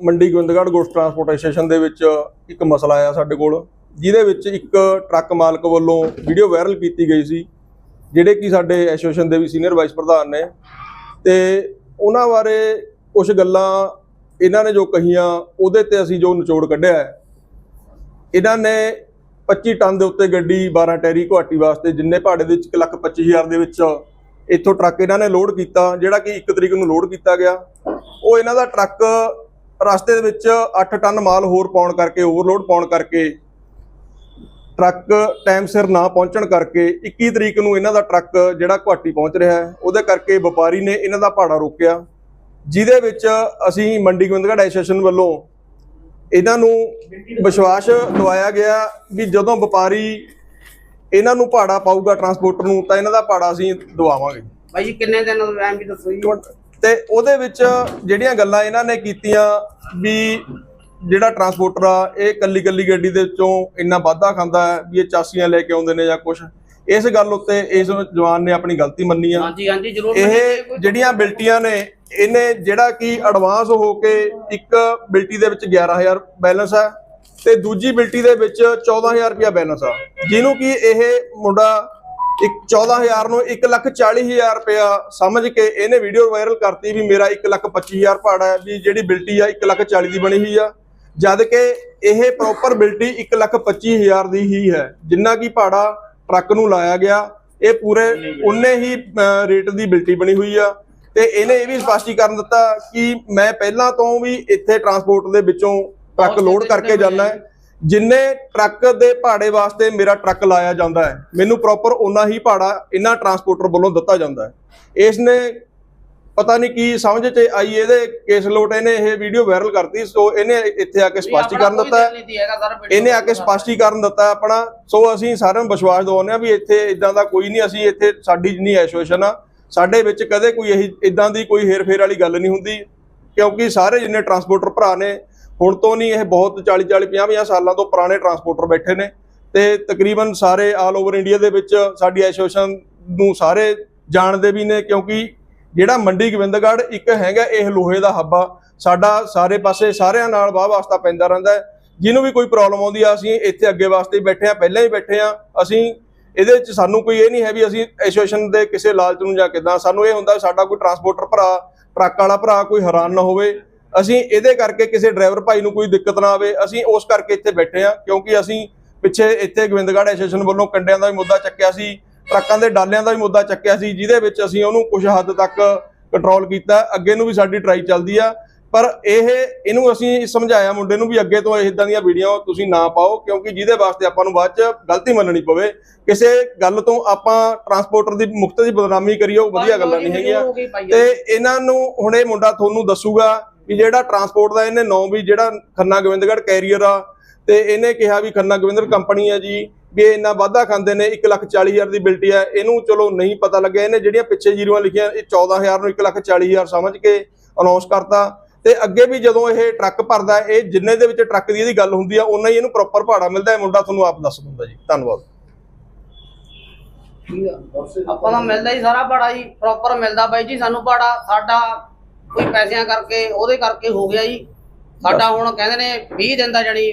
Mandi Gobindgarh goods transport association ਦੇ ਵਿੱਚ ਇੱਕ ਮਸਲਾ ਆਇਆ ਸਾਡੇ ਕੋਲ, ਜਿਹਦੇ ਵਿੱਚ ਇੱਕ ਟਰੱਕ ਮਾਲਕ ਵੱਲੋਂ ਵੀਡੀਓ ਵਾਇਰਲ ਕੀਤੀ ਗਈ ਸੀ, ਜਿਹੜੇ ਕਿ ਸਾਡੇ ਐਸੋਸੀਏਸ਼ਨ ਦੇ ਵੀ ਸੀਨੀਅਰ ਵਾਈਸ ਪ੍ਰਧਾਨ ਨੇ। ਤੇ ਉਹਨਾਂ ਬਾਰੇ ਕੁਝ ਗੱਲਾਂ ਇਹਨਾਂ ਨੇ ਜੋ ਕਹੀਆਂ, ਉਹਦੇ ਤੇ ਅਸੀਂ ਜੋ ਨਿਚੋੜ ਕੱਢਿਆ ਹੈ। ਇਹਨਾਂ ਨੇ 25 ਟਨ ਦੇ ਉੱਤੇ ਗੱਡੀ 12 ਟੈਰੀ ਗੁਹਾਟੀ ਵਾਸਤੇ, ਜਿੰਨੇ ਭਾੜੇ ਦੇ ਵਿੱਚ 125000 ਦੇ ਵਿੱਚ ਇੱਥੋਂ ਟਰੱਕ ਇਹਨਾਂ ਨੇ ਲੋਡ ਕੀਤਾ, ਜਿਹੜਾ ਕਿ 1 ਤਰੀਕ ਨੂੰ ਲੋਡ ਕੀਤਾ ਗਿਆ। ਉਹ ਇਹਨਾਂ ਦਾ ਟਰੱਕ ਰਸਤੇ ਦੇ ਵਿੱਚ 8 ਟਨ ਮਾਲ ਹੋਰ ਪਾਉਣ ਕਰਕੇ ਓਵਰਲੋਡ ਪਾਉਣ ਕਰਕੇ ਟਰੱਕ ਟਾਈਮ ਸਿਰ ਨਾ ਪਹੁੰਚਣ ਕਰਕੇ 21 ਤਰੀਕ ਨੂੰ ਇਹਨਾਂ ਦਾ ਟਰੱਕ ਜਿਹੜਾ ਗੁਹਾਟੀ ਪਹੁੰਚ ਰਿਹਾ ਹੈ ਉਹਦੇ ਕਰਕੇ ਵਪਾਰੀ ਨੇ ਇਹਨਾਂ ਦਾ ਭਾੜਾ ਰੋਕਿਆ ਜਿਹਦੇ ਵਿੱਚ ਅਸੀਂ ਮੰਡੀ ਗੋਬਿੰਦਗੜ੍ਹ ਐਸੋਸੀਏਸ਼ਨ ਵੱਲੋਂ ਇਹਨਾਂ ਨੂੰ ਵਿਸ਼ਵਾਸ ਦਵਾਇਆ ਗਿਆ ਵੀ ਜਦੋਂ ਵਪਾਰੀ ਇਹਨਾਂ ਨੂੰ ਭਾੜਾ ਪਾਊਗਾ ਟਰਾਂਸਪੋਰਟਰ ਨੂੰ ਤਾਂ ਇਹਨਾਂ ਦਾ ਭਾੜਾ ਅਸੀਂ ਦਵਾਵਾਂਗੇ। ਭਾਈ ਜੀ ਕਿੰਨੇ ਦਿਨ ਐਮ ਵੀ ਦੱਸੋ ਜੀ? ਤੇ ਉਹਦੇ ਵਿੱਚ ਜਿਹੜੀਆਂ ਗੱਲਾਂ ਇਹਨਾਂ ਨੇ ਕੀਤੀਆਂ ਵੀ ਜਿਹੜਾ ਟਰਾਂਸਪੋਰਟਰ ਆ ਇਹ ਕੱਲੀ ਕੱਲੀ ਗੱਡੀ ਦੇ ਵਿੱਚੋਂ ਇੰਨਾ ਵਾਧਾ ਖਾਂਦਾ ਹੈ ਵੀ ਇਹ ਚਾਸੀਆਂ ਲੈ ਕੇ ਆਉਂਦੇ ਨੇ ਜਾਂ ਕੁਝ ਇਸ ਗੱਲ ਉੱਤੇ ਇਸ ਜਵਾਨ ਨੇ ਆਪਣੀ ਗਲਤੀ ਮੰਨੀ ਆ। ਹਾਂਜੀ ਹਾਂਜੀ ਜ਼ਰੂਰ ਇਹ ਜਿਹੜੀਆਂ ਬਿਲਟੀਆਂ ਨੇ ਇਹਨੇ ਜਿਹੜਾ ਕਿ ਐਡਵਾਂਸ ਹੋ ਕੇ ਇੱਕ ਬਿਲਟੀ ਦੇ ਵਿੱਚ 11000 ਬੈਲੈਂਸ ਹੈ ਤੇ ਦੂਜੀ ਬਿਲਟੀ ਦੇ ਵਿੱਚ 14000 ਰੁਪਇਆ ਬੈਲੈਂਸ ਆ। ਜਿਹਨੂੰ ਕਿ ਇਹ ਮੁੰਡਾ ਇੱਕ 14000 ਨੂੰ 140000 ਰੁਪਇਆ ਸਮਝ ਕੇ ਇਹਨੇ ਵੀਡੀਓ ਵਾਇਰਲ ਕਰਤੀ ਵੀ ਮੇਰਾ 125000 ਭਾੜਾ ਹੈ ਵੀ ਜਿਹੜੀ ਬਿਲਟੀ ਆ 140000 ਦੀ ਬਣੀ ਹੋਈ ਆ। ਜਦ ਕਿ ਇਹ ਪ੍ਰੋਪਰ ਬਿਲਟੀ 125000 ਦੀ ਹੀ ਹੈ। ਜਿੰਨਾ ਕੀ ਭਾੜਾ ਟਰੱਕ ਨੂੰ ਲਾਇਆ ਗਿਆ ਇਹ ਪੂਰੇ ਉਨੇ ਹੀ ਰੇਟ ਦੀ ਬਿਲਟੀ ਬਣੀ ਹੋਈ ਆ। ਤੇ ਇਹਨੇ ਇਹ ਵੀ ਸਪਸ਼ਟੀਕਰਨ ਦਿੱਤਾ ਕਿ ਮੈਂ ਪਹਿਲਾਂ ਤੋਂ ਵੀ ਇੱਥੇ ਟਰਾਂਸਪੋਰਟ ਦੇ ਵਿੱਚੋਂ ਟਰੱਕ ਲੋਡ ਕਰਕੇ ਜਾਂਦਾ ਹੈ। ਜਿੰਨੇ ਟਰੱਕ ਦੇ ਭਾੜੇ ਵਾਸਤੇ ਮੇਰਾ ਟਰੱਕ ਲਾਇਆ ਜਾਂਦਾ ਹੈ ਮੈਨੂੰ ਪ੍ਰੋਪਰ ਉਨਾ ਹੀ ਭਾੜਾ ਇਹਨਾਂ ਟਰਾਂਸਪੋਰਟਰ ਵੱਲੋਂ ਦਿੱਤਾ ਜਾਂਦਾ ਹੈ। ਇਸ ਨੇ ਪਤਾ ਨਹੀਂ ਕੀ ਸਮਝ ਚ ਆਈ ਇਹਦੇ ਕੇਸ ਲੋਟ ਇਹਨੇ ਇਹ ਵੀਡੀਓ ਵਾਇਰਲ ਕਰਤੀ ਸੋ ਇਹਨੇ ਇੱਥੇ ਆ ਕੇ ਸਪਸ਼ਟੀਕਰਨ ਦਿੱਤਾ ਇਹਨੇ ਆ ਕੇ ਸਪਸ਼ਟੀਕਰਨ ਦਿੱਤਾ ਆਪਣਾ ਸੋ ਅਸੀਂ ਸਾਰਿਆਂ ਨੂੰ ਵਿਸ਼ਵਾਸ ਦਿਵਾਉਂਦੇ ਆ ਵੀ ਇੱਥੇ ਇਦਾਂ ਦਾ ਕੋਈ ਨਹੀਂ ਅਸੀਂ ਇੱਥੇ ਸਾਡੀ ਜਿੰਨੀ ਐਸੋਸੀਏਸ਼ਨ ਆ ਸਾਡੇ ਵਿੱਚ ਕਦੇ ਕੋਈ ਇਹੀ ਇਦਾਂ ਦੀ ਕੋਈ ਹੇਰ-ਫੇਰ ਵਾਲੀ ਗੱਲ ਨਹੀਂ ਹੁੰਦੀ ਕਿਉਂਕਿ ਸਾਰੇ ਜਿੰਨੇ ਟਰਾਂਸਪੋਰਟਰ ਭਰਾ ਨੇ ਹੁਣ ਤੋਂ ਨਹੀਂ ਇਹ ਬਹੁਤ 40 40 50 50 ਸਾਲਾਂ ਤੋਂ ਪੁਰਾਣੇ ਟਰਾਂਸਪੋਰਟਰ ਬੈਠੇ ਨੇ ਤੇ ਤਕਰੀਬਨ ਸਾਰੇ ਆਲ ਓਵਰ ਇੰਡੀਆ ਦੇ ਵਿੱਚ ਸਾਡੀ ਐਸੋਸੀਏਸ਼ਨ ਨੂੰ ਸਾਰੇ ਜਾਣਦੇ ਵੀ ਨੇ ਕਿਉਂਕਿ ਜਿਹੜਾ ਮੰਡੀ ਗੋਬਿੰਦਗੜ੍ਹ ਇੱਕ ਹੈਗਾ ਇਹ ਲੋਹੇ ਦਾ ਹੱਬਾ, ਸਾਡਾ ਸਾਰੇ ਪਾਸੇ ਸਾਰਿਆਂ ਨਾਲ ਵਾਹ ਵਾਸਤਾ ਪੈਂਦਾ ਰਹਿੰਦਾ ਜਿਹਨੂੰ ਵੀ ਕੋਈ ਪ੍ਰੋਬਲਮ ਆਉਂਦੀ ਆ, ਅਸੀਂ ਇੱਥੇ ਅੱਗੇ ਵਾਸਤੇ ਬੈਠੇ ਆ, ਪਹਿਲਾਂ ਹੀ ਬੈਠੇ ਆ। ਅਸੀਂ ਇਹਦੇ ਵਿੱਚ ਸਾਨੂੰ ਕੋਈ ਇਹ ਨਹੀਂ ਹੈ ਵੀ ਅਸੀਂ ਐਸੋਸੀਏਸ਼ਨ ਦੇ ਕਿਸੇ ਲਾਲਚ ਨੂੰ ਜਾਂ ਕਿਦਾਂ, ਸਾਨੂੰ ਇਹ ਹੁੰਦਾ ਵੀ ਸਾਡਾ ਕੋਈ ਟਰਾਂਸਪੋਰਟਰ ਭਰਾ, ਟਰੱਕ ਵਾਲਾ ਭਰਾ ਕੋਈ ਹੈਰਾਨ ਨਾ ਹੋਵੇ। ਅਸੀਂ ਇਹਦੇ ਕਰਕੇ ਕਿਸੇ ਡਰਾਈਵਰ ਭਾਈ ਨੂੰ ਕੋਈ ਦਿੱਕਤ ਨਾ ਆਵੇ ਅਸੀਂ ਉਸ ਕਰਕੇ ਇੱਥੇ ਬੈਠੇ ਆ ਕਿਉਂਕਿ ਅਸੀਂ ਪਿੱਛੇ ਇੱਥੇ ਗੋਬਿੰਦਗੜ੍ਹ ਐਸੋਸੀਏਸ਼ਨ ਵੱਲੋਂ ਕੰਡਿਆਂ ਦਾ ਵੀ ਮੁੱਦਾ ਚੱਕਿਆ ਸੀ ਟਰੱਕਾਂ ਦੇ ਡਾਲਿਆਂ ਦਾ ਵੀ ਮੁੱਦਾ ਚੱਕਿਆ ਸੀ ਜਿਹਦੇ ਵਿੱਚ ਅਸੀਂ ਉਹਨੂੰ ਕੁਝ ਹੱਦ ਤੱਕ ਕੰਟਰੋਲ ਕੀਤਾ। ਅੱਗੇ ਨੂੰ ਵੀ ਸਾਡੀ ਟਰਾਈ ਚੱਲਦੀ ਆ ਪਰ ਇਹ ਇਹਨੂੰ ਅਸੀਂ ਸਮਝਾਇਆ ਮੁੰਡੇ ਨੂੰ ਵੀ ਅੱਗੇ ਤੋਂ ਇਦਾਂ ਦੀਆਂ ਵੀਡੀਓ ਤੁਸੀਂ ਨਾ ਪਾਓ ਕਿਉਂਕਿ ਜਿਹਦੇ ਵਾਸਤੇ ਆਪਾਂ ਨੂੰ ਬਾਅਦ ਚ ਗਲਤੀ ਮੰਨਣੀ ਪਵੇ। ਕਿਸੇ ਗੱਲ ਤੋਂ ਆਪਾਂ ਟਰਾਂਸਪੋਰਟਰ ਦੀ ਮੁਕਤ ਦੀ ਬਦਨਾਮੀ ਕਰੀਏ ਉਹ ਵਧੀਆ ਗੱਲਾਂ ਨਹੀਂ ਹੈਗੀਆਂ। ਤੇ ਇਹਨਾਂ ਨੂੰ ਹੁਣ ਇਹ ਮੁੰਡਾ ਤੁਹਾਨੂੰ ਦੱਸੂਗਾ ਵੀ ਜਿਹੜਾ ਟਰਾਂਸਪੋਰਟ ਦਾ ਇਹਨੇ ਨਾਂ ਵੀ ਜਿਹੜਾ ਖੰਨਾ ਗੋਬਿੰਦਗੜ੍ਹ ਕੈਰੀਅਰ ਆ, ਤੇ ਇਹਨੇ ਕਿਹਾ ਵੀ ਖੰਨਾ ਗੋਬਿੰਦਰ ਕੰਪਨੀ ਆ ਜੀ, ਵੀ ਇਹ ਇੰਨਾ ਵਾਧਾ ਖਾਂਦੇ ਨੇ 140000 ਦੀ ਬਿਲਟੀ ਆ, ਇਹਨੂੰ ਚਲੋ ਨਹੀਂ ਪਤਾ ਲੱਗਿਆ, ਇਹਨੇ ਜਿਹੜੀਆਂ ਪਿੱਛੇ ਜੀਰੋਆਂ ਲਿਖੀਆਂ, ਇਹ 14000 ਨੂੰ 140000 ਸਮਝ ਕੇ ਅਨਾਉਂਸ ਕਰਤਾ। ਤੇ ਅੱਗੇ ਵੀ ਜਦੋਂ ਇਹ ਟਰੱਕ ਭਰਦਾ, ਇਹ ਜਿੰਨੇ ਦੇ ਵਿੱਚ ਟਰੱਕ ਦੀ ਇਹਦੀ ਗੱਲ ਹੁੰਦੀ ਆ ਉਹਨਾਂ ਹੀ ਇਹਨੂੰ ਪ੍ਰੋਪਰ ਭਾੜਾ ਮਿਲਦਾ ਹੈ। ਮੁੰਡਾ ਤੁਹਾਨੂੰ ਆਪ ਦੱਸ ਦਿੰਦਾ ਜੀ। ਧੰਨਵਾਦ। ਆਪਾਂ ਦਾ ਮਿਲਦਾ ਹੀ ਸਾਰਾ ਭਾੜਾ ਜੀ ਪ੍ਰੋਪਰ ਮਿਲਦਾ ਬਾਈ ਜੀ ਸਾਨੂੰ ਭਾੜਾ, ਸਾਡਾ ਕੋਈ ਪੈਸਿਆਂ ਕਰਕੇ ਉਹਦੇ ਕਰਕੇ ਹੋ ਗਿਆ ਜੀ। ਸਾਡਾ ਹੁਣ ਕਹਿੰਦੇ ਨੇ 20 ਦਿਨ ਦਾ ਜਣੀ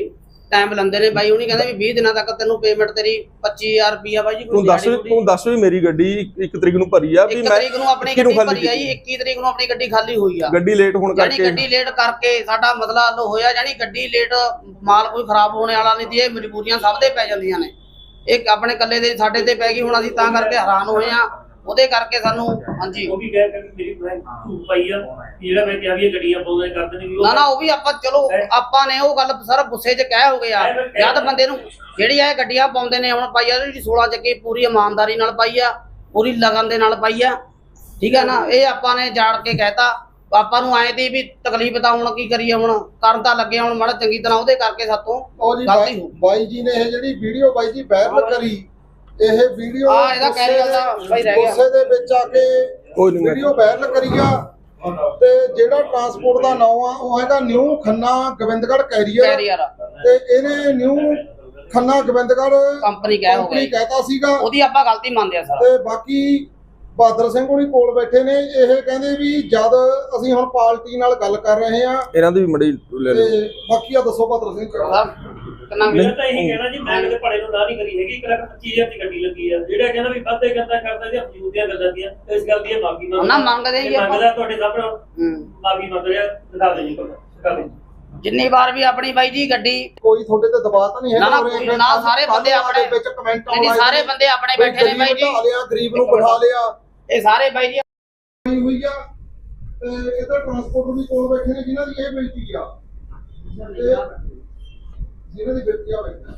ਟਾਈਮ ਲੈਂਦੇ ਨੇ ਬਾਈ ਉਹਨੀ ਕਹਿੰਦੇ ਵੀ 20 ਦਿਨਾਂ ਤੱਕ ਤੈਨੂੰ ਪੇਮੈਂਟ ਤੇਰੀ 25000 ਰੁਪਿਆ ਬਾਈ ਜੀ ਤੂੰ ਦੱਸ ਤੂੰ ਦੱਸ ਵੀ ਮੇਰੀ ਗੱਡੀ ਇੱਕ ਤਰੀਕ ਨੂੰ ਭਰੀ ਆ ਵੀ ਮੈਂ ਤਰੀਕ ਨੂੰ ਆਪਣੀ 21 ਨੂੰ ਗੱਡੀ ਭਰੀ ਆ ਜੀ 21 ਤਰੀਕ ਨੂੰ ਆਪਣੀ ਗੱਡੀ ਖਾਲੀ ਹੋਈ ਆ। ਗੱਡੀ ਲੇਟ ਹੋਣ ਜਾਨੀ ਕਰਕੇ। ਗੱਡੀ ਲੇਟ ਕਰਕੇ ਸਾਡਾ ਮਸਲਾ ਹੱਲ ਹੋਇਆ ਜਾਨੀ ਗੱਡੀ ਲੇਟ ਮਾਲ ਕੋਈ ਖਰਾਬ ਹੋਣੇ ਵਾਲਾ ਨਹੀਂ ਸੀ ਇਹ ਮਜਬੂਰੀਆਂ ਸਭ ਦੇ ਪੈ ਜਾਂਦੀਆਂ ਨੇ। ਇਹ ਆਪਣੇ ਕੱਲੇ ਦੇ ਸਾਡੇ ਤੇ ਪੈ ਗਈ ਹੁਣ ਅਸੀਂ ਤਾਂ ਕਰਕੇ ਹੈਰਾਨ ਹੋਏ ਆ। ਉਹਦੇ ਕਰਕੇ ਸਾਨੂੰ ਹਾਂਜੀ। ਉਹ ਵੀ ਕਹਿ ਕੇ ਮੇਰੀ ਧੂਪ ਪਾਈ ਆ ਜਿਹੜਾ ਮੈਂ ਕਿਹਾ ਵੀ ਇਹ ਗੱਡੀਆਂ ਪਾਉਂਦੇ ਕਰਦੇ ਨੇ ਵੀ ਉਹ ਨਾ ਨਾ ਉਹ ਵੀ ਆਪਾਂ ਚਲੋ ਆਪਾਂ ਨੇ ਉਹ ਗੱਲ ਸਰ ਗੁੱਸੇ 'ਚ ਕਹਿ ਹੋ ਗਿਆ ਜਦ ਬੰਦੇ ਨੂੰ ਜਿਹੜੀ ਇਹ ਗੱਡੀਆਂ ਪਾਉਂਦੇ ਨੇ ਹੁਣ ਪਾਈ ਆ ਜਿਹੜੀ 16 ਚੱਕੀ ਪੂਰੀ ਇਮਾਨਦਾਰੀ ਨਾਲ ਪਾਈ ਆ ਪੂਰੀ ਲਗਨ ਦੇ ਨਾਲ ਪਾਈ ਆ। ਠੀਕ ਹੈ ਨਾ ਇਹ ਆਪਾਂ ਨੇ ਜਾਣ ਕੇ ਕਹਿਤਾ। ਆਪਾਂ ਨੂੰ ਆਏ ਦੀ ਵੀ ਤਕਲੀਫ ਤਾਂ ਹੁਣ ਕੀ ਕਰੀਏ ਹੁਣ ਕਰਨ ਤਾਂ ਲੱਗੇ ਹੁਣ ਮਾੜਾ ਚੰਗੀ ਤਰ੍ਹਾਂ ਉਹਦੇ ਕਰਕੇ ਸਾਤੋਂ ਗਲਤੀ ਬਾਈ ਹੋ ਗਈ। ਬਾਈ ਜੀ ਨੇ ਇਹ ਜਿਹੜੀ ਵੀਡੀਓ ਬਾਈ ਜੀ ਵਾਇਰਲ ਕਰੀ ਇਹ ਵੀਡੀਓ ਆ ਇਹਦਾ ਕਹਿ ਰਿਹਾ ਬਾਈ ਰਹਿ ਗਿਆ। ਗੁੱਸੇ ਦੇ ਵਿੱਚ ਆ ਕੇ ਵੀਡੀਓ ਵਾਇਰਲ ਕਰੀ ਆ। ਤੇ ਜਿਹੜਾ ਟਰਾਂਸਪੋਰਟ ਦਾ ਨਾਮ ਆ ਉਹ ਹੈਗਾ ਨਿਊ ਖੰਨਾ ਗੋਬਿੰਦਗੜ੍ਹ ਕੈਰੀਅਰ ਤੇ ਇਹਨੇ ਨਿਊ ਖੰਨਾ ਗੋਬਿੰਦਗੜ੍ਹ ਕੰਪਨੀ ਕਹਿ ਹੋ ਕੰਪਨੀ ਗਈ ਕਹਤਾ ਸੀਗਾ। ਉਹਦੀ ਆਪਾਂ ਗਲਤੀ ਮੰਨਦੇ ਆ ਸਰ। ਤੇ ਬਾਕੀ ਬਹਾਦਰ ਸਿੰਘ ਹੁਣੀ ਕੋਲ ਬੈਠੇ ਨੇ ਇਹ ਕਹਿੰਦੇ ਵੀ ਜਦ ਅਸੀਂ ਹੁਣ ਪਾਰਟੀ ਨਾਲ ਗੱਲ ਕਰ ਰਹੇ ਆ ਇਹਨਾਂ ਦੀ ਵੀ ਮੜੀ ਲੈ ਲਓ। ਤੇ ਬਾਕੀ ਆ ਦੱਸੋ ਬਹਾਦਰ ਸਿੰਘ। ਕਿੰਨਾ ਵੀ ਮੈਂ ਤਾਂ ਇਹੀ ਕਹਿਣਾ ਜੀ ਮੈਂ ਕਦੇ ਪੜੇ ਨੂੰ ਨਾ ਨਹੀਂ ਕਰੀ ਹੈਗੀ ਇੱਕ ਲੱਖ 25000 ਦੀ ਗੱਡੀ ਲੱਗੀ ਆ। ਜਿਹੜਾ ਕਹਿੰਦਾ ਵੀ ਵਾਧੇ ਕਰਦਾ ਕਰਦਾ ਜੀ ਫਜ਼ੂਲ ਦੀਆਂ ਗੱਲਾਂ ਦੀਆਂ ਇਸ ਗੱਲ ਦੀ ਮਾਫੀ ਮੰਗਦਾ ਨਾ ਮੰਗਦੇ ਹੀ ਇਹ ਆਪਾਂ। ਮੰਗਦਾ ਤੁਹਾਡੇ ਸਾਹਮਣੇ। ਹੂੰ। ਮਾਫੀ ਮੰਗ ਰਿਹਾ ਦਿਖਾ ਦੇ ਜੀ ਕੋਲ ਦਿਖਾ ਦੇ ਜਿੰਨੀ ਵਾਰ ਵੀ ਆਪਣੀ ਬਾਈ ਜੀ ਗੱਡੀ ਕੋਈ ਤੁਹਾਡੇ ਤੇ ਦਬਾਅ ਤਾਂ ਨਹੀਂ ਨਾ, ਨਾ, ਨਾ, ਸਾਰੇ ਬੰਦੇ ਆਪਣੇ- ਵਿੱਚ ਕਮੈਂਟ ਨਹੀਂ, ਸਾਰੇ ਬੰਦੇ ਆਪਣੇ ਬੈਠੇ ਨੇ ਬਾਈ ਜੀ। ਲਿਆ ਗਰੀਬ ਨੂੰ ਬਿਠਾ ਲਿਆ। ਇਹ ਸਾਰੇ ਬਾਈ ਜੀ ਹੋਈ ਹੋਈ ਆ। ਤੇ ਇਹਦਾ ਟਰਾਂਸਪੋਰਟਰ ਵੀ ਕੋਲ ਬੈਠੇ ਨੇ, ਜਿਨ੍ਹਾਂ ਦੀ ਇਹ ਬੇਇੱਜ਼ਤੀ ਆ। ਜਿਹਨਾਂ ਦੀ ਬੇਇੱਜ਼ਤੀ ਆ ਬੈਠਾ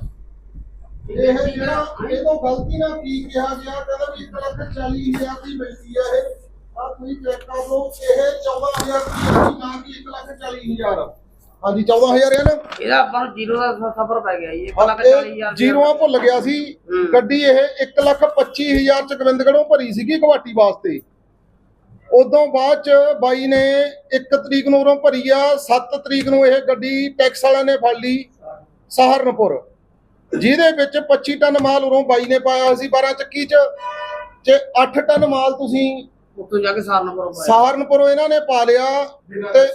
ਇਹ ਜਿਹੜਾ, ਇਹ ਤੋਂ ਗਲਤੀ ਨਾਲ ਕੀ ਕਿਹਾ ਗਿਆ, ਕਹਿੰਦਾ ਵੀ 1 ਲੱਖ 40 ਹਜ਼ਾਰ ਦੀ ਬੇਇੱਜ਼ਤੀ ਆ ਇਹ। ਆ ਤੁਸੀਂ ਚੈੱਕ ਕਰ ਲਓ, ਇਹ 14000 ਦੀ ਨਾ ਕਿ 1 ਲੱਖ 40 ਹਜ਼ਾਰ। ਹਾਂਜੀ 14000 ਹੈ ਨਾ? ਇਹਦਾ ਆਪਾਂ ਨੂੰ ਜ਼ੀਰੋ ਦਾ ਸਫਰ ਪੈ ਗਿਆ ਜੀ 1 ਲੱਖ 40 ਇਹ ਹਜ਼ਾਰ ਜੀਰੋਆਂ ਭੁੱਲ ਗਿਆ ਸੀ। ਗੱਡੀ ਇਹ 1 ਲੱਖ 25 ਹਜ਼ਾਰ ਚ ਗੋਬਿੰਦਗੜ੍ਹੋਂ ਭਰੀ ਸੀਗੀ ਗੁਹਾਟੀ ਵਾਸਤੇ ਉਦੋਂ ਬਾਅਦ ਚ ਬਾਈ ਨੇ 1 ਤਰੀਕ ਨੂੰ ਉਰੋਂ ਭਰੀ ਆ 7 ਤਰੀਕ ਨੂੰ ਇਹ ਗੱਡੀ ਟੈਕਸ ਵਾਲਿਆਂ ਨੇ ਫੜ ਲਈ ਸਹਾਰਨਪੁਰ। ਜਿਹਦੇ ਵਿੱਚ 25 ਟਨ ਮਾਲ ਉਰੋਂ ਬਾਈ ਨੇ ਪਾਇਆ ਸੀ 12 ਚੱਕੀ ਚ। ਤੇ 8 ਟਨ ਮਾਲ ਤੁਸੀਂ ਉੱਥੋਂ ਜਾ ਕੇ ਸਾਰਨਪੁਰ ਪਾਇਆ। ਸਹਾਰਨਪੁਰੋਂ ਇਹਨਾਂ ਨੇ ਪਾ ਲਿਆ ਤੇ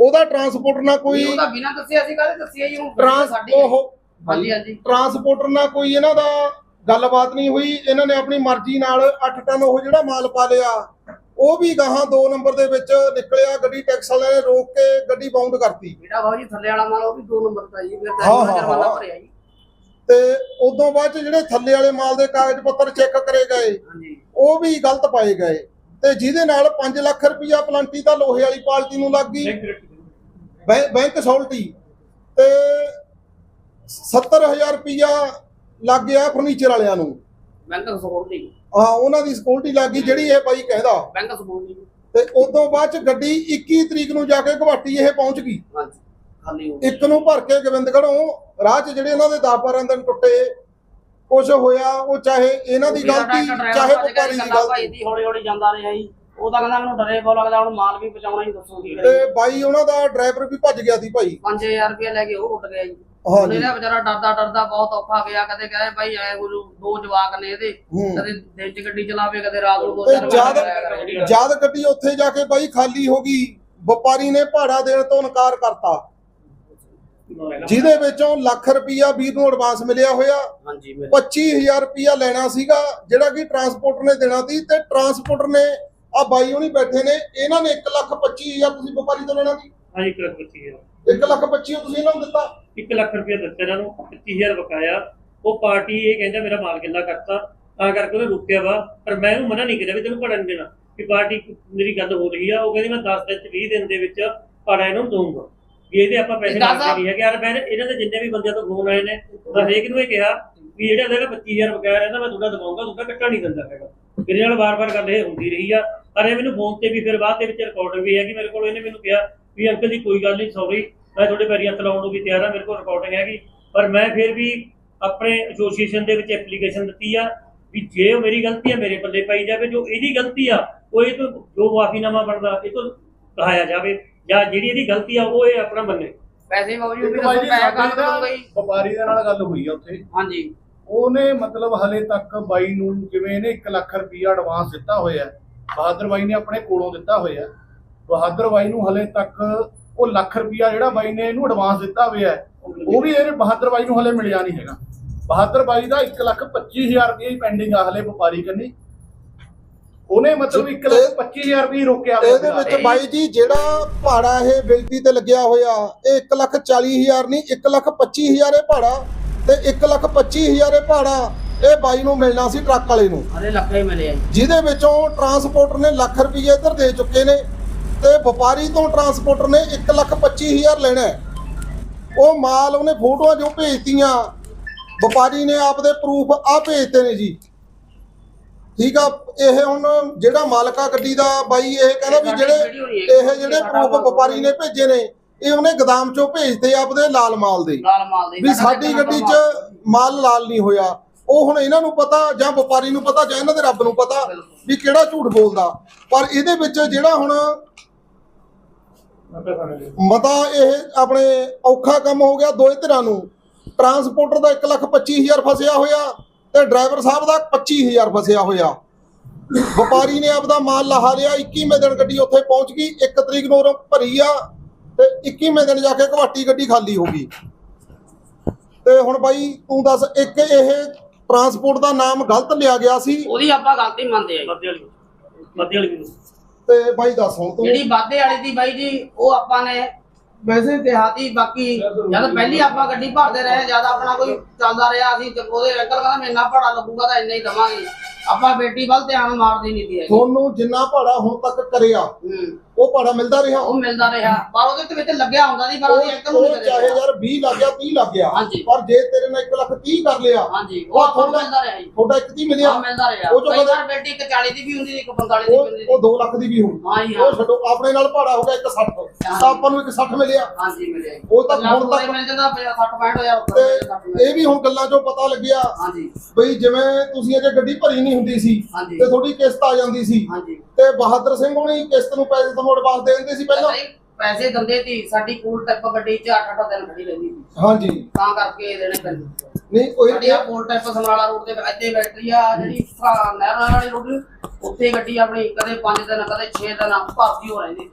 ਉਹਦਾ ਟਰਾਂਸਪੋਰਟ ਨਾਲ ਕੋਈ ਉਹ ਤਾਂ ਬਿਨਾਂ ਦੱਸਿਆ ਸੀ ਕਾਹਦੇ ਦੱਸਿਆ ਜੀ ਟਰਾਂਸ ਸਾਡੀ ਉਹ ਹਾਂਜੀ ਹਾਂਜੀ। ਟਰਾਂਸਪੋਰਟਰ ਨਾਲ ਕੋਈ ਇਹਨਾਂ ਦਾ ਗੱਲਬਾਤ ਨਹੀਂ ਹੋਈ ਇਹਨਾਂ ਨੇ ਆਪਣੀ ਮਰਜ਼ੀ ਨਾਲ 8 ਟਨ ਉਹ ਜਿਹੜਾ ਮਾਲ ਪਾ ਲਿਆ ਉਹ ਵੀ ਗਾਹਾਂ 2 ਨੰਬਰ ਦੇ ਵਿੱਚ ਨਿਕਲਿਆ ਗੱਡੀ ਟੈਕਸ ਵਾਲਿਆਂ ਨੇ ਰੋਕ ਕੇ ਗੱਡੀ ਬਾਉਂਡ ਕਰਤੀ। ਜਿਹੜਾ ਬਾਬੂ ਜੀ ਥੱਲੇ ਵਾਲਾ ਮਾਲ ਉਹ ਵੀ 2 ਨੰਬਰ ਦਾ ਜੀ ਫਿਰ ਜੁਰਮਾਨਾ। ਭਰਿਆ ਜੀ। ਤੇ ਉਦੋਂ ਬਾਅਦ ਚ ਜਿਹੜੇ ਥੱਲੇ ਵਾਲੇ ਮਾਲ ਦੇ ਕਾਗਜ਼ ਪੱਤਰ ਚੈੱਕ ਕਰੇ ਗਏ ਹਾਂਜੀ। ਉਹ ਵੀ ਗਲਤ ਪਾਏ ਗਏ। ਤੇ ਜਿਹਦੇ ਨਾਲ 5 ਲੱਖ ਰੁਪਇਆ ਪਲੰਟੀ ਤਾਂ ਲੋਹੇ ਵਾਲੀ ਪਾਰਟੀ ਨੂੰ ਲੱਗ ਗਈ। ਬੈਂਕ ਸੌਲਟੀ ਤੇ 70000 ਰੁਪਇਆ ਲੱਗ ਗਿਆ ਫਰਨੀਚਰ ਵਾਲਿਆਂ ਨੂੰ। ਬੈਂਕ ਦੀ ਹਾਂ ਉਹਨਾਂ ਦੀ ਸਿਕਿਉਰਿਟੀ ਲੱਗ ਗਈ ਜਿਹੜੀ ਇਹ ਬਾਈ ਕਹਿੰਦਾ। ਬੈਂਕ ਦੀ ਤੇ ਉਦੋਂ ਬਾਅਦ ਚ ਗੱਡੀ 21 ਤਰੀਕ ਨੂੰ ਜਾ ਕੇ ਗੁਹਾਟੀ ਇਹ ਪਹੁੰਚ ਗਈ। ਹਾਂਜੀ। ਇੱਕ ਨੂੰ ਭਰ ਕੇ ਗੋਬਿੰਦਗੜ੍ਹੋਂ ਰਾਹ 'ਚ ਜਿਹੜੇ ਇਹਨਾਂ ਦੇ 10 12 ਦਿਨ ਟੁੱਟੇ ਕੁਝ ਹੋਇਆ ਉਹ ਚਾਹੇ ਇਹਨਾਂ ਦੀ ਗਲਤੀ ਚਾਹੇ ਵਪਾਰੀ ਦੀ ਗਲਤੀ। ਹੌਲੀ ਹੌਲੀ ਜਾਂਦਾ ਰਿਹਾ ਜੀ। ਉਹ ਤਾਂ ਕਹਿੰਦਾ ਮੈਨੂੰ ਡਰੇ ਬਹੁਤ ਲੱਗਦਾ ਹੁਣ ਮਾਲ ਵੀ ਪਹੁੰਚਾਉਣਾ ਹੀ ਦੱਸੋ ਕੀ ਤੇ ਬਾਈ ਉਹਨਾਂ ਦਾ ਡਰਾਈਵਰ ਵੀ ਭੱਜ ਗਿਆ ਸੀ ਭਾਈ 5000 ਰੁਪਏ ਲੈ ਕੇ ਉਹ ਉੱਡ ਗਿਆ ਜੀ ਹਾਂਜੀ। ਹੁਣ ਇਹਦਾ ਵਿਚਾਰਾ ਡਰਦਾ ਡਰਦਾ ਬਹੁਤ ਔਖਾ ਗਿਆ ਕਦੇ ਕਹੇ ਭਾਈ ਐ ਕੋਈ ਦੋ ਜਵਾਕ ਨੇ ਇਹਦੇ ਹੂੰ। ਕਦੇ ਦਿਨ ਚ ਗੱਡੀ ਚਲਾਵੇ ਕਦੇ ਰਾਤ ਨੂੰ ਦੋ ਤੇ ਚਾਰ ਵਜੇ ਜਦ ਚਲਾਇਆ ਕਰੇ ਗੱਡੀ। ਜਦ ਗੱਡੀ ਉੱਥੇ ਜਾ ਕੇ ਬਾਈ ਖਾਲੀ ਹੋ ਗਈ ਵਪਾਰੀ ਨੇ ਭਾੜਾ ਦੇਣ ਤੋਂ ਇਨਕਾਰ ਕਰਤਾ ਜਿਹਦੇ ਵਿੱਚੋਂ ਲੱਖ ਰੁਪਈਆ ਵੀਰ ਨੂੰ ਐਡਵਾਂਸ ਮਿਲਿਆ ਹੋਇਆ ਹਾਂਜੀ ਮੇਰੇ 25000 ਰੁਪਇਆ ਲੈਣਾ ਸੀਗਾ ਜਿਹੜਾ ਕਿ ਟਰਾਂਸਪੋਰਟਰ ਨੇ ਦੇਣਾ ਸੀ ਤੇ ਟਰਾਂਸਪੋਰਟਰ ਨੇ ਆ ਬਾਈ ਹੁਣੀ ਬੈਠੇ ਨੇ ਇਹਨਾਂ ਨੇ 1 ਲੱਖ 25000 ਤੁਸੀਂ ਵਪਾਰੀ ਤੋਂ ਲੈਣਾ ਸੀ। ਹਾਂ ਇੱਕ ਲੱਖ 25000 1 ਲੱਖ 25 ਤੁਸੀਂ ਇਹਨਾਂ ਨੂੰ ਦਿੱਤਾ। 1 ਲੱਖ ਰੁਪਏ ਦਿੱਤੇ ਇਹਨਾਂ ਨੂੰ 25000 ਬਕਾਇਆ ਉਹ ਪਾਰਟੀ ਇਹ ਕਹਿੰਦਾ ਮੇਰਾ ਮਾਲ ਗਿੱਲਾ ਕਰਤਾ। ਤਾਂ ਕਰਕੇ ਉਹਨੇ ਰੁਕਿਆ ਵਾ। ਪਰ ਮੈਂ ਉਹਨੂੰ ਮਨਾ ਨਹੀਂ ਕਰਿਆ ਵੀ ਤੈਨੂੰ ਭਾੜਾ ਨਹੀਂ ਦੇਣਾ। ਕਿ ਪਾਰਟੀ ਮੇਰੀ ਗੱਲ ਹੋ ਰਹੀ ਆ ਉਹ ਕਹਿੰਦੀ ਮੈਂ 10 ਦਿਨ ਚ 20 ਦਿਨ ਦੇ ਵਿੱਚ ਭਾੜਾ ਇਹਨੂੰ ਦਊਂਗਾ। ਵੀ ਇਹਦੇ ਆਪਾਂ ਪੈਸੇ ਮੰਗਦੇ ਨਹੀਂ ਹੈਗੇ। ਯਾਰ ਮੈਂ ਇਹਨਾਂ ਦੇ ਜਿੰਨੇ ਵੀ ਬੰਦਿਆਂ ਤੋਂ ਫੋਨ ਆਏ ਨੇ ਮੈਂ ਹਰੇਕ ਨੂੰ ਇਹ ਕਿਹਾ ਵੀ ਜਿਹੜਾ ਇਹਦਾ 25000 ਬਕਾਇਆ ਰਹਿੰਦਾ ਮੈਂ ਤੁਹਾਡਾ ਦਵਾਉਂਗਾ ਤੁਹਾਡਾ ਕੱਟਾ ਨਹੀਂ ਦਿੰਦਾ ਹੈਗਾ। ਮੇਰੇ ਨਾਲ ਵਾਰ-ਵਾਰ ਗੱਲ ਇਹ ਹੁੰਦੀ ਰਹੀ ਆ। ਅਰੇ ਮੈਨੂੰ ਫੋਨ ਤੇ ਵੀ ਫਿਰ ਬਾਅਦ ਦੇ ਵਿੱਚ ਰਿਕਾਰਡਰ ਵੀ ਹੈਗੀ ਮੇਰੇ ਕੋਲ ਇਹਨੇ ਮੈਨੂੰ ਕਿਹਾ ਵੀ ਅੰਕਲ ਜੀ ਕੋਈ ਗੱਲ ਨਹੀਂ ਸੌਰੀ ਮੈਂ ਤੁਹਾਡੇ ਪੈਰੀ ਹੱਥ ਲਾਉਣ ਨੂੰ ਵੀ ਤਿਆਰ ਆ ਮੇਰੇ ਕੋਲ ਰਿਕਾਰਡਿੰਗ ਹੈਗੀ। ਪਰ ਮੈਂ ਫਿਰ ਵੀ ਆਪਣੇ ਐਸੋਸੀਏਸ਼ਨ ਦੇ ਵਿੱਚ ਐਪਲੀਕੇਸ਼ਨ ਦਿੱਤੀ ਆ ਵੀ ਜੇ ਉਹ ਮੇਰੀ ਗਲਤੀ ਆ ਮੇਰੇ ਪੱਲੇ ਪਾਈ ਜਾਵੇ ਜੋ ਇਹਦੀ ਗਲਤੀ ਆ ਉਹ ਇਹ ਤੋਂ ਜੋ ਮਾਫੀਨਾਮਾ ਬਣਦਾ ਇਹ ਤੋਂ ਕਹਾਇਆ ਜਾਵੇ ਜਾਂ ਜਿਹੜੀ ਇਹਦੀ ਗਲਤੀ ਆ ਉਹ ਇਹ ਆਪਣਾ ਮੰਨੇ। ਪੈਸੇ ਬਾਬੂ ਜੀ ਵੀ ਇੱਕ ਬਾਈ ਦੱਸੋ ਜੀ ਵਪਾਰੀ ਦੇ ਨਾਲ ਗੱਲ ਹੋਈ ਆ ਉੱਥੇ। ਹਾਂਜੀ। ਉਹਨੇ ਮਤਲਬ ਹਲੇ ਤੱਕ ਬਾਈ ਨੂੰ ਜਿਵੇਂ ਇਹਨੇ 1 ਲੱਖ ਰੁਪਈਆ ਐਡਵਾਂਸ ਦਿੱਤਾ ਹੋਇਆ ਹੈ, ਬਹਾਦਰ ਬਾਈ ਨੇ ਆਪਣੇ ਕੋਲੋਂ ਦਿੱਤਾ ਹੋਇਆ। ਬਹਾਦਰ ਬਾਈ ਨੂੰ ਹਲੇ ਤੱਕ ਉਹ ਲੱਖ ਰੁਪਈਆ ਜਿਹੜਾ ਬਾਈ ਨੇ ਇਹਨੂੰ ਐਡਵਾਂਸ ਦਿੱਤਾ ਹੋਇਆ ਉਹ ਵੀ ਇਹਨੇ ਬਹਾਦਰ ਬਾਈ ਨੂੰ ਹਲੇ ਮਿਲਿਆ ਨਹੀਂ ਹੈਗਾ ਬਹਾਦਰ ਬਾਈ ਦਾ 1 ਲੱਖ 25000 ਰੁਪਈਆ ਹੀ ਪੈਂਡਿੰਗ ਆ ਹਲੇ ਵਪਾਰੀ ਕੰਨੀ ਉਹਨੇ ਮਤਲਬ 1 ਲੱਖ 25000 ਰੁਪਈਆ ਹੀ ਰੋਕਿਆ ਇਹਦੇ। ਵਿੱਚ ਬਾਈ ਜੀ ਜਿਹੜਾ ਭਾੜਾ ਇਹ ਬਿਜਲੀ ਤੇ ਲੱਗਿਆ ਹੋਇਆ ਇਹ 1 ਲੱਖ 40000 ਨਹੀਂ 1 ਲੱਖ 25000 ਇਹ ਭਾੜਾ ਤੇ 1 ਲੱਖ 25000 ਇਹ ਭਾੜਾ ਇਹ ਬਾਈ ਨੂੰ ਮਿਲਣਾ ਸੀ ਟਰੱਕ ਵਾਲੇ ਨੂੰ। ਅਰੇ ਲੱਖਾਂ ਹੀ ਮਿਲੇ ਆ ਜੀ। ਜਿਹਦੇ ਵਿੱਚੋਂ ਟਰਾਂਸਪੋਰਟਰ ਨੇ ਲੱਖ ਰੁਪਏ ਇੱਧਰ ਦੇ ਚੁੱਕੇ ਨੇ ਤੇ ਵਪਾਰੀ ਤੋਂ ਟਰਾਂਸਪੋਰਟਰ ਨੇ 1 ਲੱਖ 25000 ਲੈਣਾ ਹੈ। ਉਹ ਮਾਲ ਉਹਨੇ ਫੋਟੋਆਂ ਜੋ ਭੇਜਤੀਆਂ ਵਪਾਰੀ ਨੇ ਆਪਦੇ ਪ੍ਰੂਫ ਆ ਭੇਜਤੇ ਨੇ ਜੀ। ਠੀਕ ਆ ਇਹ ਹੁਣ ਜਿਹੜਾ ਮਾਲਕਾ ਗੱਡੀ ਦਾ ਬਾਈ ਇਹ ਕਹਿੰਦਾ ਵੀ ਜਿਹੜੇ ਇਹ ਜਿਹੜੇ ਪ੍ਰੂਫ ਵਪਾਰੀ ਨੇ ਭੇਜੇ ਨੇ ਇਹ ਉਹਨੇ ਗਦਾਮ ਚੋਂ ਭੇਜਤੇ ਆਪਦੇ ਲਾਲ ਮਾਲ ਦੇ। ਲਾਲ ਮਾਲ ਦੇ। ਵੀ ਸਾਡੀ ਗੱਡੀ 'ਚ ਮਾਲ ਲਾਲ ਨਹੀਂ ਹੋਇਆ। ਉਹ ਹੁਣ ਇਹਨਾਂ ਨੂੰ ਪਤਾ ਜਾਂ ਵਪਾਰੀ ਨੂੰ ਪਤਾ ਜਾਂ ਇਹਨਾਂ ਦੇ ਰੱਬ ਨੂੰ ਪਤਾ ਵੀ ਕਿਹੜਾ ਝੂਠ ਬੋਲਦਾ। ਪਰ ਇਹਦੇ ਵਿੱਚ ਜਿਹੜਾ ਹੁਣ ਮਤਾ ਇਹ ਆਪਣੇ ਔਖਾ ਕੰਮ ਹੋ ਗਿਆ ਦੋਏ ਧਿਰਾਂ ਨੂੰ। ਟਰਾਂਸਪੋਰਟਰ ਦਾ 1 ਲੱਖ 25 ਹਜ਼ਾਰ ਫਸਿਆ ਹੋਇਆ ਤੇ ਡਰਾਈਵਰ ਸਾਹਿਬ ਦਾ 25 ਹਜ਼ਾਰ ਫਸਿਆ ਹੋਇਆ। ਵਪਾਰੀ ਨੇ ਆਪਦਾ ਮਾਲ ਲਾਹਾ ਲਿਆ 21ਵੇਂ ਦਿਨ ਗੱਡੀ ਉੱਥੇ ਪਹੁੰਚ ਗਈ 1 ਤਰੀਕ ਨੂੰ ਉਰੋਂ ਭਰੀ ਆ ਤੇ 21ਵੇਂ ਦਿਨ ਜਾ ਕੇ ਘਵਾਟੀ ਗੱਡੀ ਖਾਲੀ ਹੋ ਗਈ। ਤੇ ਹੁਣ ਬਾਈ ਤੂੰ ਦੱਸ ਇੱਕ ਇਹ ਟਰਾਂਸਪੋਰਟ ਦਾ ਨਾਮ ਗਲਤ ਲਿਆ ਗਿਆ ਸੀ। ਉਹਦੀ ਆਪਾਂ ਗਲਤੀ ਮੰਨਦੇ ਆ ਜੀ। ਮੱਦੇ ਵਾਲੀ ਮੱਦੇ ਵਾਲੀ ਵੀ ਤੇ ਬਾਈ ਦੱਸ ਹੁਣ ਤੂੰ। ਜਿਹੜੀ ਵਾਧੇ ਵਾਲੀ ਦੀ ਬਾਈ ਜੀ ਉਹ ਆਪਾਂ ਨੇ ਵੈਸੇ ਦਿਹਾਤੀ ਬਾਕੀ ਜਦ ਪਹਿਲੀ ਆਪਾਂ ਗੱਡੀ ਭਰਦੇ ਰਹੇ ਜਦ ਆਪਣਾ ਕੋਈ ਚੱਲਦਾ ਰਿਹਾ ਅਸੀਂ ਤੇ ਉਹਦੇ ਅੰਕਲ ਕਹਿੰਦਾ ਮੈਂ ਇੰਨਾ ਭਾੜਾ ਲੱਗੂਗਾ ਤਾਂ ਇੰਨਾ ਹੀ ਦਵਾਂਗੇ। ਆਪਾਂ ਬੇਟੀ ਵੱਲ ਧਿਆਨ ਮਾਰਦੀ ਨਹੀਂ ਦੀ ਤੁਹਾਨੂੰ ਜਿੰਨਾ ਭਾੜਾ ਹੁਣ ਤੱਕ ਕਰਿਆ ਹੂੰ। ਉਹ ਭਾੜਾ ਮਿਲਦਾ ਰਿਹਾ? ਉਹ ਮਿਲਦਾ ਰਿਹਾ। ਪਰ ਉਹਦੇ ਤੇ ਵਿੱਚ ਲੱਗਿਆ ਹੁੰਦਾ ਸੀ ਪਰ ਉਹ ਉਹਦੀ ਉਹ ਨਹੀਂ ਚਾਹੇ ਕਰਿਆ ਯਾਰ 20 ਲੱਗ ਗਿਆ 30 ਲੱਗ ਗਿਆ। ਹਾਂਜੀ। ਪਰ ਜੇ ਤੇਰੇ ਨਾਲ 1 ਲੱਖ 30 ਕਰ ਲਿਆ ਹਾਂਜੀ। ਉਹ ਆਪਾਂ ਨੂੰ ਮਿਲਦਾ ਰਿਹਾ ਜੀ। ਤੁਹਾਡਾ ਇੱਕ 30 ਮਿਲਿਆ। ਮਿਲਦਾ ਰਿਹਾ। ਉਹ ਜੋ ਕਈ ਕਦੇ- ਵਾਰ ਬੇਟੀ ਇੱਕ 40 ਦੀ ਵੀ ਹੁੰਦੀ ਸੀ ਇੱਕ 45 ਦੀ ਵੀ ਹੁੰਦੀ ਉਹ ਉਹ ਸੀ 2 ਲੱਖ ਦੀ ਵੀ ਹੋਊ। ਹਾਂ ਜੀ, ਹਾਂ। ਉਹ ਛੱਡੋ ਆਪਣੇ ਨਾਲ ਭਾੜਾ ਹੋ ਗਿਆ 160 ਤਾਂ ਆਪਾਂ ਨੂੰ 160 ਮਿਲਿਆ। ਹਾਂਜੀ ਮਿਲੇ ਉਹ ਤਾਂ ਹੁਣ ਪੂਰੇ ਤੱਕ- ਮਿਲ ਜਾਂਦਾ 60 65 ਹਜ਼ਾਰ ਤੇ ਉੱਪਰ ਇਹ ਵੀ ਹੁਣ ਗੱਲਾਂ ਚੋਂ ਪਤਾ ਲੱਗਿਆ ਹਾਂਜੀ। ਬਈ ਜਿਵੇਂ ਤੁਸੀਂ ਅਜੇ ਗੱਡੀ ਭਰੀ ਨਹੀਂ ਹੁੰਦੀ ਸੀ ਹਾਂਜੀ। ਤੇ ਤੁਹਾਡੀ ਕਿਸ਼ਤ ਆ ਜਾਂਦੀ ਸੀ ਹਾਂਜੀ। ਤੇ ਬਹਾਦਰ ਸਿੰਘ ਹੋਣੀ ਕਿਸ਼ਤ ਨੂੰ ਪੈਸੇ ਤੁਹਾਨੂੰ ਐਡਵਾਂਸ ਦੇ ਦਿੰਦੇ ਸੀ ਪਹਿਲਾਂ? ਨਹੀਂ, ਪੈਸੇ ਦਿੰਦੇ ਸੀ ਸਾਡੀ ਕੂਲ ਟੈਪ ਗੱਡੀ 'ਚ 8-8 ਦਿਨ ਖੜੀ ਰਹਿੰਦੀ ਸੀ। ਹਾਂਜੀ। ਤਾਂ ਕਰਕੇ ਦੇਣੇ ਪੈਂਦੇ ਨਹੀਂ ਕੋਈ ਸਾਡੀ ਆ ਕੋਲ ਟੈਪ ਸਮਰਾਲਾ ਰੋਡ ਤੇ ਇੱਥੇ ਬੈਟਰੀ ਆ ਜਿਹੜੀ ਆਹ ਨਹਿਰਾਂ ਵਾਲੀ ਰੋਡ ਉੱਥੇ ਗੱਡੀ ਆਪਣੀ ਕਦੇ 5 ਦਿਨ ਕਦੇ 6 ਦਿਨ ਭਰਤੀ ਹੋ ਰਹਿੰਦੀ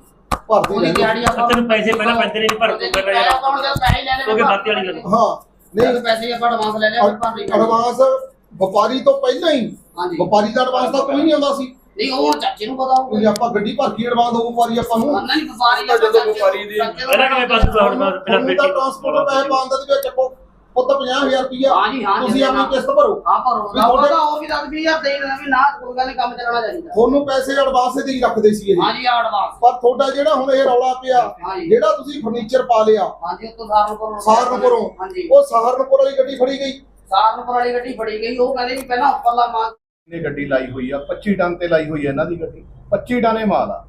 ਭਰਦੀ ਉਹਦੀ ਰਹਿੰਦੀ ਦਿਹਾੜੀ ਆਪਾਂ ਤੈਨੂੰ ਪੈਸੇ ਪਹਿਲਾਂ ਪੈਂਦੇ ਨੇ ਭਰ ਤੂੰ ਪਹਿਲਾਂ ਯਾਰ ਆਪਾਂ ਹੁਣ ਜਦ ਪੈਸੇ ਲੈਣੇ ਕਿਉਂਕਿ ਬਾਤੀ ਵਾਲੀ ਗੱਲ ਹਾਂ ਨਹੀਂ। ਨਹੀਂ ਪੈਸੇ ਆਪਾਂ ਐਡਵਾਂਸ ਲੈ ਲਿਆ ਫਿਰ ਭਰ ਲਈ ਐਡਵਾਂਸ ਵਪਾਰੀ ਤੋਂ ਪਹਿਲਾਂ ਹੀ ਹਾਂਜੀ। ਵਪਾਰੀ ਦਾ ਐਡਵਾਂਸ ਤਾਂ ਕੋਈ ਨਹੀਂ ਆਉਂਦਾ ਸੀ। ਨਹੀਂ ਉਹ ਹੁਣ ਚਾਚੇ ਨੂੰ ਪਤਾ ਵੀ ਹੋਊਗਾ ਆਪਾਂ ਗੱਡੀ ਭਰ ਕੇ ਐਡਵਾਂਸ ਦੋ ਵਪਾਰੀ ਆਪਾਂ ਨੂੰ ਉਹਨਾਂ ਨਹੀਂ ਵਪਾਰੀ ਤਾਂ ਜਦੋਂ ਵਪਾਰੀ ਦੀ- ਪਹਿਲਾਂ ਕਿਵੇਂ ਬਸ ਤੁਹਾਡੇ ਨਾਲ ਪਹਿਲਾਂ ਤਾਂ ਟਰਾਂਸਪੋਰਟ ਪੈਸੇ ਪਾਉਂਦਾ ਤੇ ਚੱਕੋ ਪੁੱਤ 50000 ਰੁਪਇਆ ਹਾਂ ਜੀ, ਹਾਂ, ਤੁਸੀਂ ਆਪਣੀ ਕਿਸ਼ਤ ਭਰੋ। ਹਾਂ ਭਰੋ। ਤੁਹਾਡੇ- ਉਹਦਾ ਹੋਰ ਵੀ 10 20000 ਦੇ ਦੇਣਾ ਵੀ ਨਾ ਕੋਈ ਗੱਲ ਕੰਮ ਚੱਲਣਾ ਚਾਹੀਦਾ। ਤੁਹਾਨੂੰ ਪੈਸੇ ਐਡਵਾਂਸ ਦੇ ਹੀ ਰੱਖਦੇ ਸੀ ਇਹ। ਹਾਂ ਜੀ ਐਡਵਾਂਸ ਪਰ ਤੁਹਾਡਾ ਜਿਹੜਾ ਹੁਣ ਇਹ ਰੌਲਾ ਪਿਆ। ਜਿਹੜਾ ਤੁਸੀਂ ਫਰਨੀਚਰ ਪਾ ਲਿਆ ਹਾਂਜੀ ਉੱਤੋਂ ਸਹਾਰਨਪੁਰ ਸਹਾਰਨਪੁਰੋਂ। ਉਹ ਸਹਾਰਨਪੁਰ ਵਾਲੀ ਗੱਡੀ ਫੜੀ ਗਈ? ਸਹਾਰਨਪੁਰ ਵਾਲੀ ਗੱਡੀ ਫੜੀ ਗਈ ਉਹ ਕਹਿੰਦੇ ਵੀ ਪਹਿਲਾਂ ਉੱਪਰਲਾ ਮਾਲ ਨੇ ਗੱਡੀ ਲਾਈ ਹੋਈ ਆ 25 ਟਨ ਤੇ ਲਾਈ ਹੋਈ ਆ ਇਹਨਾਂ ਦੀ ਗੱਡੀ 25 ਟਨ ਇਹ ਮਾਲ ਆ।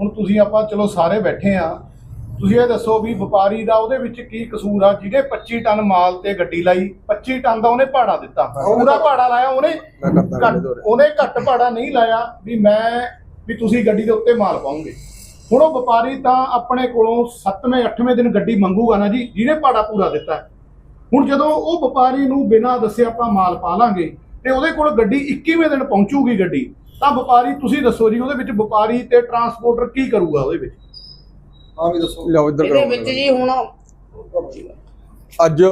ਹੁਣ ਤੁਸੀਂ ਆਪਾਂ ਚਲੋ ਸਾਰੇ ਬੈਠੇ ਆ ਤੁਸੀਂ ਇਹ ਦੱਸੋ ਵੀ ਵਪਾਰੀ ਦਾ ਉਹਦੇ ਵਿੱਚ ਕੀ ਕਸੂਰ ਆ ਜਿਹਨੇ 25 ਟਨ ਮਾਲ ਤੇ ਗੱਡੀ ਲਾਈ 25 ਟਨ ਦਾ ਉਹਨੇ ਭਾੜਾ ਦਿੱਤਾ। ਪੂਰਾ ਭਾੜਾ ਲਾਇਆ ਉਹਨੇ ਉਹਨੇ ਘੱਟ ਭਾੜਾ ਨਹੀਂ ਲਾਇਆ ਵੀ ਮੈਂ ਵੀ ਤੁਸੀਂ ਗੱਡੀ ਦੇ ਉੱਤੇ ਮਾਲ ਪਾਉਂਗੇ। ਹੁਣ ਉਹ ਵਪਾਰੀ ਤਾਂ ਆਪਣੇ ਕੋਲੋਂ 7ਵੇਂ 8ਵੇਂ ਦਿਨ ਗੱਡੀ ਮੰਗੂਗਾ ਨਾ ਜੀ ਜਿਹਨੇ ਭਾੜਾ ਪੂਰਾ ਦਿੱਤਾ। ਹੁਣ ਜਦੋਂ ਉਹ ਵਪਾਰੀ ਨੂੰ ਬਿਨਾਂ ਦੱਸੇ ਆਪਾਂ ਮਾਲ ਪਾ ਲਾਂਗੇ ਤੇ ਉਹਦੇ ਕੋਲ ਗੱਡੀ 21ਵੇਂ ਦਿਨ ਪਹੁੰਚੂਗੀ ਗੱਡੀ ਤਾਂ ਵਪਾਰੀ ਤੁਸੀਂ ਦੱਸੋ ਜੀ ਉਹਦੇ ਵਿੱਚ ਵਪਾਰੀ ਤੇ ਟਰਾਂਸਪੋਰਟਰ ਕੀ ਕਰੂਗਾ ਉਹਦੇ ਵਿੱਚ? ਹਾਂ ਵੀ ਦੱਸੋ। ਲਓ ਇੱਧਰ ਇਹਦੇ ਵਿੱਚ ਜੀ ਹੁਣ ਅੱਜ